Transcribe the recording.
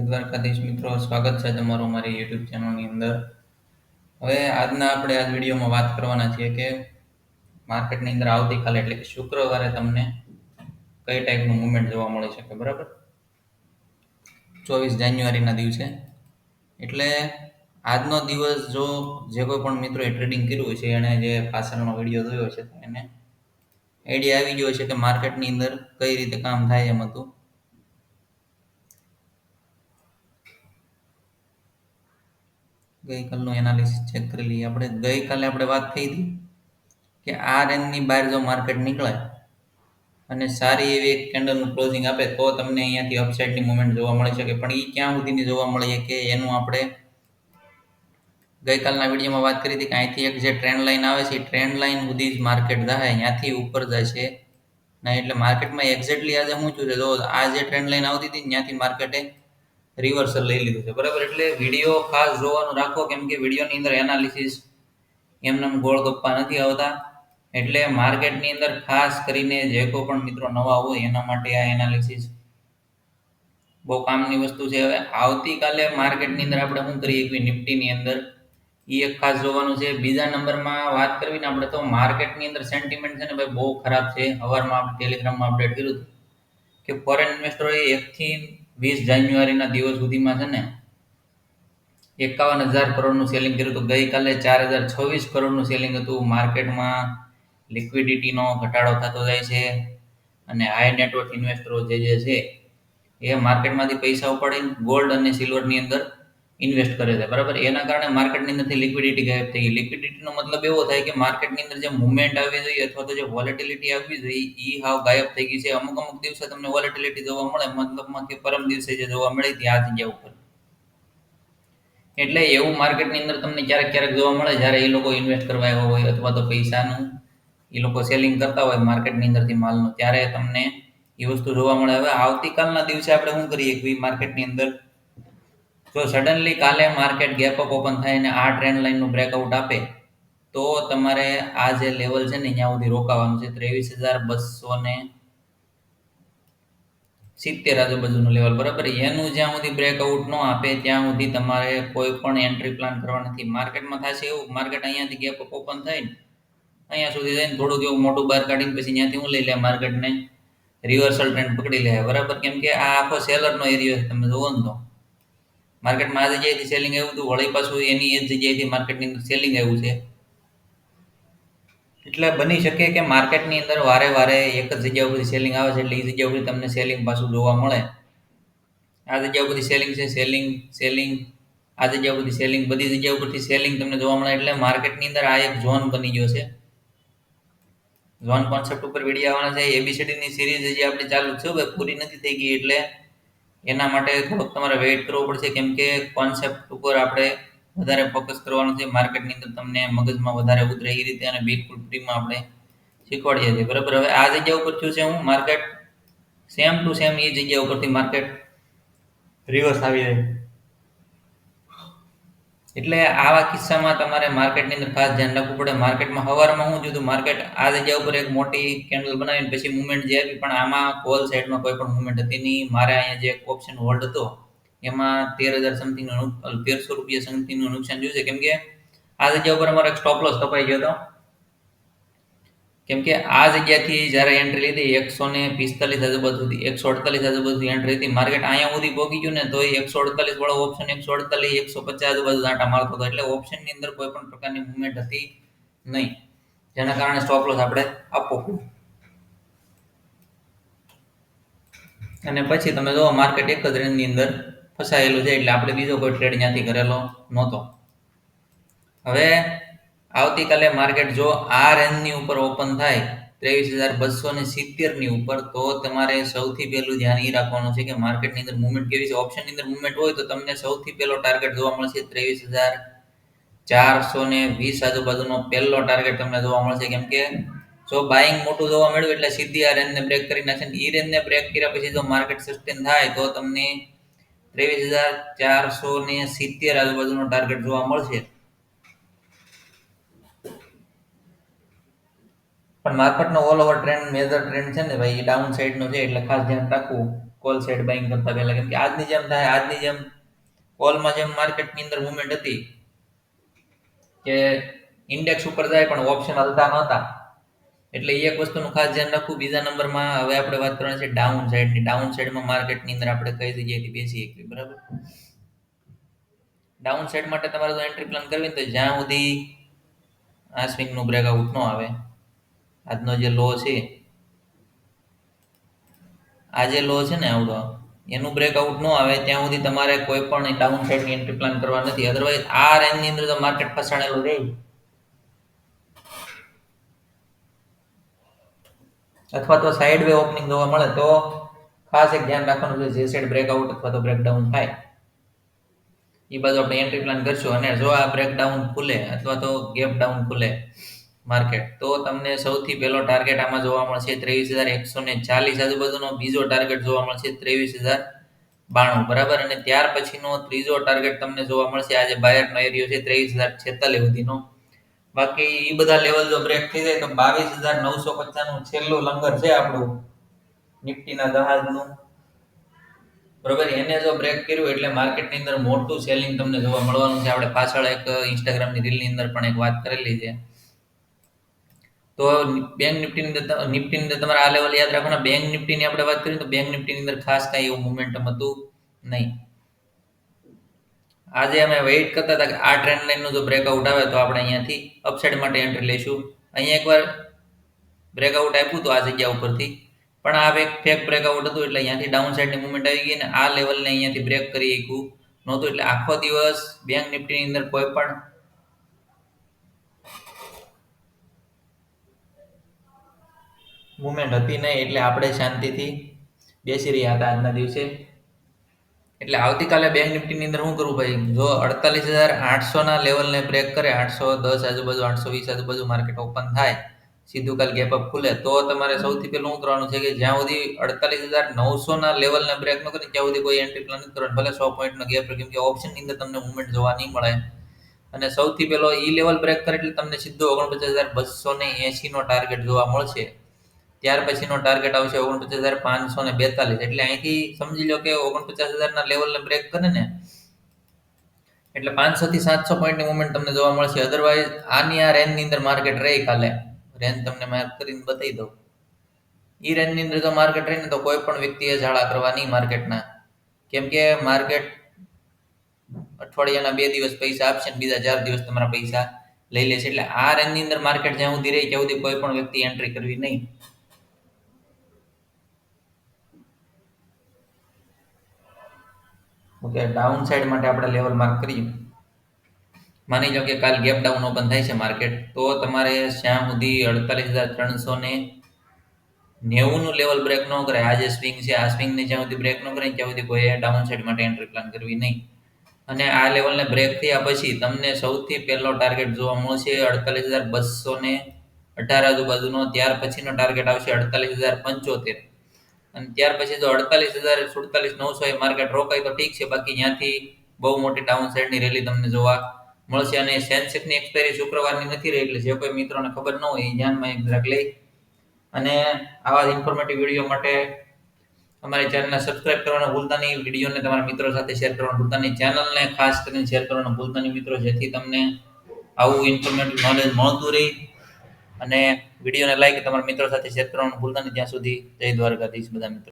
દ્વારકાધીશ મિત્રો, સ્વાગત છે તમારું મારી યુટ્યુબ ચેનલની અંદર. હવે આજના આપણે આ વિડીયોમાં વાત કરવાના છીએ કે માર્કેટની અંદર આવતીકાલે, એટલે કે શુક્રવારે તમને કઈ ટાઈપનું મુવમેન્ટ જોવા મળી શકે બરાબર? ચોવીસ જાન્યુઆરીના દિવસે. એટલે આજનો દિવસ જો જે કોઈ પણ મિત્રોએ ટ્રેડિંગ કર્યું છે, એણે જે પાછળનો વીડિયો જોયો છે, એને આઈડિયા આવી ગયો છે કે માર્કેટની અંદર કઈ રીતે કામ થાય એમ હતું. ગઈકાલનું એનાલિસિસ ચેક કરી લઈએ. આપણે ગઈકાલે આપણે વાત થઈ હતી કે આ રેન્જની બહાર જો માર્કેટ નીકળે અને સારી એવી એક કેન્ડલનું ક્લોઝિંગ આપે તો તમને અહીંયાથી અપસાઇડની મુવમેન્ટ જોવા મળી શકે. પણ એ ક્યાં સુધીની જોવા મળે કે એનું આપણે ગઈકાલના વિડીયોમાં વાત કરી હતી કે અહીંથી એક જે ટ્રેન્ડ લાઇન આવે છે એ ટ્રેન્ડ લાઇન સુધી જ માર્કેટ જાય ત્યાંથી ઉપર જાય છે ના એટલે માર્કેટમાં એક્ઝેક્ટલી આજે શું થયું છે? જો આ જે ટ્રેન્ડ લાઇન આવતી હતી ત્યાંથી માર્કેટે રિવર્સલ લઈ લીધું છે. બરાબર? એટલે વીડિયો ખાસ જોવાનું રાખો, કેમ કે વિડીયોની અંદર એનાલિસિસ એમને ગોળ ગપ્પા નથી આવતા. એટલે માર્કેટની અંદર ખાસ કરીને જે કોઈ પણ મિત્રો નવા હોય, એના માટે આ એનાલિસિસ બહુ કામની વસ્તુ છે. હવે આવતીકાલે માર્કેટની અંદર આપણે શું કરીએ? કે નિફ્ટીની અંદર એ એક ખાસ જોવાનું છે. બીજા નંબરમાં વાત કરવી ને આપણે તો માર્કેટની અંદર સેન્ટિમેન્ટ છે ને ભાઈ બહુ ખરાબ છે. હવારમાં આપણે ટેલિગ્રામમાં અપડેટ કર્યું હતું કે ફોરેન ઇન્વેસ્ટરોએ એકથી વીસ જાન્યુઆરીના દિવસ સુધીમાં છે ને, એકાવન હજાર કરોડનું સેલિંગ કર્યું હતું. ગઈકાલે ચાર હજાર છવ્વીસ કરોડનું સેલિંગ હતું. માર્કેટમાં લિક્વિડિટીનો ઘટાડો થતો જાય છે અને હાઈ નેટવર્ક ઇન્વેસ્ટરો જે જે છે, એ માર્કેટમાંથી પૈસા ઉપાડીને ગોલ્ડ અને સિલ્વરની અંદર ઇન્વેસ્ટ કરે છે. બરાબર? એના કારણે માર્કેટની અંદરથી લિક્વિડિટી ગાયબ થઈ ગઈ. લિક્વિડિટીનો મતલબ એવો થાય કે માર્કેટની અંદર જે મુવમેન્ટ આવવી જોઈએ અથવા તો જે વોલેટિલિટી આવવી જોઈએ એ હાવ ગાયબ થઈ ગઈ છે. અમુક અમુક દિવસે તમને વોલેટિલિટી જોવા મળે, મતલબમાં કે પરમ દિવસે જે જોવા મળી હતી આ જગ્યા ઉપર. એટલે એવું માર્કેટની અંદર તમને ક્યારેક ક્યારેક જોવા મળે, જ્યારે એ લોકો ઇન્વેસ્ટ કરવા આવ્યા હોય અથવા તો પૈસાનું એ લોકો સેલિંગ કરતા હોય માર્કેટની અંદરથી માલનું, ત્યારે તમને એ વસ્તુ જોવા મળે. હવે આવતીકાલના દિવસે આપણે શું કરીએ કે માર્કેટની અંદર જો સડનલી કાલે માર્કેટ ગેપ અપ ઓપન થાય અને આ ટ્રેન્ડ લાઇનનું બ્રેકઆઉટ આપે, તો તમારે આ જે લેવલ છે ને અહીંયા સુધી રોકાવાનું છે. ત્રેવીસ હજાર બસો ને સિત્તેર આજુબાજુનું લેવલ બરાબર? એનું જ્યાં સુધી બ્રેકઆઉટ ન આપે, ત્યાં સુધી તમારે કોઈ પણ એન્ટ્રી પ્લાન કરવા નથી. માર્કેટમાં થશે એવું માર્કેટ અહીંયાથી ગેપ અપ ઓપન થાય ને, અહીંયા સુધી જઈને થોડુંક એવું મોટું બહાર કાઢીને પછી ત્યાંથી હું લઈ લે માર્કેટને રિવર્સલ ટ્રેન્ડ પકડી લે, બરાબર? કેમ કે આ આખો સેલરનો એરિયો છે, તમે જોવો ને તો. માર્કેટમાં આ જગ્યાએથી સેલિંગ આવ્યું હતું, વળી પાછું એની એ જગ્યાએથી માર્કેટની અંદર સેલિંગ આવ્યું છે. એટલે બની શકે કે માર્કેટની અંદર વારે વારે એક જ જગ્યા ઉપરથી સેલિંગ આવે છે, એટલે એ જગ્યા ઉપરથી તમને સેલિંગ પાછું જોવા મળે. આ જગ્યા ઉપરથી સેલિંગ છે સેલિંગ સેલિંગ આ જગ્યા ઉપરથી સેલિંગ બધી જગ્યા ઉપરથી સેલિંગ તમને જોવા મળે, એટલે માર્કેટની અંદર આ એક ઝોન બની ગયો છે. ઝોન કોન્સેપ્ટ ઉપર વીડિયો આવવાના છે એબીસીડીની સિરીઝ હજી આપણી ચાલુ છે પૂરી નથી થઈ ગઈ, એટલે એના માટે થોડોક તમારે વેઇટ કરવો પડશે, કેમ કે કોન્સેપ્ટ ઉપર આપણે વધારે ફોકસ કરવાનું છે. માર્કેટની અંદર તમને મગજમાં વધારે ઉતરે એ રીતે અને બિલકુલ ફ્રીમાં આપણે શીખવાડીએ છીએ. બરાબર? હવે આ જગ્યા ઉપર થયું છે હું માર્કેટ સેમ ટુ સેમ એ જગ્યા ઉપરથી માર્કેટ રિવર્સ આવી જાય. એટલે આવા કિસ્સામાં તમારે માર્કેટની અંદર ખાસ ધ્યાન રાખવું પડે. માર્કેટમાં હવારમાં હું જોયું માર્કેટ આ જગ્યા ઉપર એક મોટી કેન્ડલ બનાવીને પછી મુવમેન્ટ જે આવી, પણ આમાં કોલ સાઈડમાં કોઈ પણ મુવમેન્ટ હતી નહીં. મારે અહીંયા જે ઓપ્શન હોલ્ડ હતો, એમાં તેર હજાર સમથિંગનું તેરસો રૂપિયા સમથિંગનું નુકસાન જોયું છે. કેમ કે આ જગ્યા ઉપર અમારો એક સ્ટોપ લોસ કપાઈ ગયો હતો. કેમ કે આ જગ્યાથી જ્યારે એન્ટ્રી લીધી, એકસો ને પિસ્તાલીસ આજુબાજુ સુધી, એકસો અડતાલીસ આજુબાજુ એન્ટ્રી હતી માર્કેટ અહીંયા સુધી પહોંચી ગયું ને તો એકસો અડતાલીસ વાળો ઓપ્શન એકસો અડતાલીસ, એકસો પચાસ આજુબાજુ આંટા મારતો હતો. એટલે ઓપ્શનની અંદર કોઈ પણ પ્રકારની મુવમેન્ટ હતી નહીં. જેના કારણે સ્ટોપ લોસ આપણે આપવો અને પછી તમે જો માર્કેટ એક જ રેન્જની અંદર ફસાયેલું છે, એટલે આપણે બીજો કોઈ ટ્રેડ ત્યાંથી કરેલો નહોતો. હવે આવતીકાલે માર્કેટ જો આ રેન્જની ઉપર ઓપન થાય ત્રેવીસ હજાર બસો ને સિત્તેરની ઉપર, તો તમારે સૌથી પહેલું ધ્યાન એ રાખવાનું છે કે માર્કેટની અંદર મૂવમેન્ટ કેવી છે? ઓપ્શનની અંદર મૂવમેન્ટ હોય તો તમને સૌથી પહેલો ટાર્ગેટ જોવા મળશે ત્રેવીસ હજાર ચારસો ને વીસ આજુબાજુનો પહેલો ટાર્ગેટ તમને જોવા મળશે. કેમ કે જો બાઇંગ મોટું જોવા મળ્યું એટલે સીધી આ રેન્જને બ્રેક કરી નાખશે ને એ રેન્જને બ્રેક કર્યા પછી જો માર્કેટ સસ્ટેન થાય તો તમને ત્રેવીસ હજાર ચારસો ને સિત્તેર આજુબાજુનો ટાર્ગેટ જોવા મળશે. પણ માર્કેટનો all over trend major trend છે ને ભાઈ ડાઉન સાઈડનો છે, એટલે ખાસ ધ્યાન રાખવું. કોલ સાઈડ બાઇંગ કરતા પહેલા, કેમ કે આજની જેમ થાય, આજની જેમ કોલમાં જેમ માર્કેટની અંદર મુવમેન્ટ હતી, કે ઇન્ડેક્સ ઉપર જાય પણ ઓપ્શન હલતા નહોતા. એટલે એક વસ્તુનું ખાસ ધ્યાન રાખવું. બીજા નંબરમાં હવે આપણે વાત કરવાની છે ડાઉન સાઈડની ડાઉન સાઈડમાં માર્કેટની અંદર આપણે કઈ જગ્યાએથી બેસી શકીએ બરાબર? ડાઉન સાઈડ માટે તમારે જો એન્ટ્રી પ્લાન કરવી તો જ્યાં સુધી આ સ્વિંગનું બ્રેકઆઉટ ન આવે આજનો જે લો છે, આ જે લો છે ને આવડો, એનું બ્રેકઆઉટ ન આવે ત્યાં સુધી તમારે કોઈ પણ ડાઉન સાઈડની એન્ટ્રી પ્લાન કરવા નથી. અધરવાઇઝ આ રેન્જની અંદર તો માર્કેટ ફસાણેલું રહે. અથવા તો સાઈડ વે ઓપનિંગ જોવા મળે તો ખાસ એક ધ્યાન રાખવાનું છે, જે સાઈડ બ્રેકઆઉટ અથવા તો બ્રેકડાઉન થાય. એ બાજુ આપણે એન્ટ્રી પ્લાન કરશું અને જો આ બ્રેકડાઉન ખુલે અથવા તો ગેપ ડાઉન ખુલે માર્કેટ. તો તમને સૌથી પહેલો ટાર્ગેટ આમાં જોવા મળશે ત્રેવીસ હજાર એકસો ને ચાલીસ. આજુબાજુનો બીજો ટાર્ગેટ જોવા મળશે ત્રેવીસ હજાર બાણું. બરાબર? અને ત્યાર પછીનો ત્રીજો ટાર્ગેટ તમને જોવા મળશે આજે બાયરનો એરિયો છે ત્રેવીસ હજાર છેતાલીસ સુધીનો. બાકી એ બધા લેવલ જો બ્રેક થઈ જાય તો બાવીસ હજાર નવસો પચાસનું છેલ્લું લંગર છે આપણું નિફ્ટીના જહાજનું બરોબર? એને જો બ્રેક કર્યું એટલે માર્કેટની અંદર મોટું સેલિંગ તમને જોવા મળવાનું છે. આપણે પાછળ એક ઇન્સ્ટાગ્રામની રીલની અંદર પણ એક વાત કરેલી છે. તો બેંક નિફ્ટીની અંદર નિફ્ટીની અંદર તમારે આ લેવલ યાદ રાખવાના. બેંક નિફ્ટીની આપણે વાત કરીએ તો બેંક નિફ્ટીની અંદર ખાસ કાંઈ એવું મુમેન્ટમ હતું નહીં. આજે અમે વેઇટ કરતા હતા કે આ ટ્રેન્ડ લાઇનનું જો બ્રેકઆઉટ આવે તો આપણે અહીંયાથી અપસાઇડ માટે એન્ટ્રી લઈશું. અહીંયા એકવાર બ્રેકઆઉટ આપ્યું તો આ જગ્યા ઉપરથી. પણ આ એક ફેક બ્રેકઆઉટ હતું એટલે અહીંયાથી ડાઉન સાઇડની મુવમેન્ટ આવી ગઈ અને આ લેવલને અહીંયાથી બ્રેક કરી શકું નહોતું એટલે આખો દિવસ બેંક નિફ્ટીની અંદર કોઈ પણ મુવમેન્ટ હતી નહીં એટલે આપણે શાંતિથી બેસી રહ્યા હતા આજના દિવસે. એટલે આવતીકાલે બેંક નિફ્ટીની અંદર શું કરવું ભાઈ? જો અડતાલીસ હજાર આઠસોના લેવલને બ્રેક કરે, આઠસો દસ આજુબાજુ, આઠસો વીસ આજુબાજુ માર્કેટ ઓપન થાય, સીધું કાલ ગેપ અપ ખુલે, તો તમારે સૌથી પહેલું શું કરવાનું છે કે જ્યાં સુધી અડતાલીસ હજાર નવસોના લેવલને બ્રેક ન કરે, ત્યાં સુધી કોઈ એન્ટ્રી પ્લાન કરવાનું. ભલે સો પોઈન્ટનો ગેપ કેમ કે ઓપ્શનની અંદર તમને મુવમેન્ટ જોવા નહીં મળે. અને સૌથી પહેલો ઈ લેવલ બ્રેક કરે એટલે તમને સીધો ઓગણપચાસ હજાર બસો ને એંશીનો ટાર્ગેટ જોવા મળશે. ત્યાર પછીનો ટાર્ગેટ આવશે ઓગણપચાસ હજાર પાંચસો ને બેતાલીસ. એટલે અહીંથી સમજી લો કે ઓગણપચાસ હજારના લેવલને બ્રેક કરે ને એટલે પાંચસો થી સાતસો પોઈન્ટની મુવમેન્ટ તમને જોવા મળશે. અધરવાઇઝ આની આ રેન્જની અંદર માર્કેટ રહે કાલે. રેન્જ તમને માર્ક કરીને બતાવી દઉં. એ રેન્જની અંદર જો માર્કેટ રહીને તો કોઈ પણ વ્યક્તિએ ઝાડા કરવા નહીં માર્કેટના કેમ કે માર્કેટ અઠવાડિયાના બે દિવસ પૈસા આપશે ને બીજા ચાર દિવસ તમારા પૈસા લઈ લેશે. એટલે આ રેન્જની અંદર માર્કેટ જ્યાં સુધી રહી ત્યાં સુધી કોઈ પણ વ્યક્તિ એન્ટ્રી કરવી નહીં. ઓકે ડાઉન સાઈડ માટે આપણે લેવલ માર્ક કરીએ. માની લો કે કાલ ગેપ ડાઉન ઓપન થાય છે માર્કેટ તો તમારે શ્યામ સુધી અડતાલીસ હજાર ત્રણસો ને નેવુંનું લેવલ બ્રેક ન કરે આ જે સ્વિંગ છે, આ સ્વિંગને જ્યાં સુધી બ્રેક ન કરે ત્યાં સુધી કોઈ ડાઉન સાઈડ માટે એન્ટ્રી પ્લાન કરવી નહીં. અને આ લેવલને બ્રેક થયા પછી તમને સૌથી પહેલો ટાર્ગેટ જોવા મળશે અડતાલીસ હજાર બસો ને અઢાર આજુબાજુનો, ત્યાર પછીનો ટાર્ગેટ આવશે અડતાલીસ હજાર પંચોતેર. અને ત્યાર પછી જો અડતાલીસ હજાર સુડતાલીસ નવસો એ માર્કેટ રોકાય તો ઠીક છે. બાકી ત્યાંથી બહુ મોટી ડાઉન સાઇડની રેલી તમને જોવા મળશે. અને સેન્સેક્સની એક્સપાયરી શુક્રવારની નથી રહી, એટલે જે કોઈ મિત્રોને ખબર ન હોય એ ધ્યાનમાં એક જરાક લઈ. અને આવા ઇન્ફોર્મેટિવ વીડિયો માટે અમારી ચેનલને સબસ્ક્રાઇબ કરવાનું ભૂલતા નહીં. વિડીયોને તમારા મિત્રો સાથે શેર કરવાનું ભૂલતા નહીં. ચેનલને ખાસ કરીને શેર કરવાનું ભૂલતા નહીં મિત્રો, જેથી તમને આવું ઇન્ફોર્મેટિવ નોલેજ મળતું રહે. અને વિડીયોને લાઈક તમારા મિત્રો સાથે શેર કરવાનું ભૂલતા નહીં. ત્યાં સુધી જય દ્વારકાધીશ બધા મિત્રો.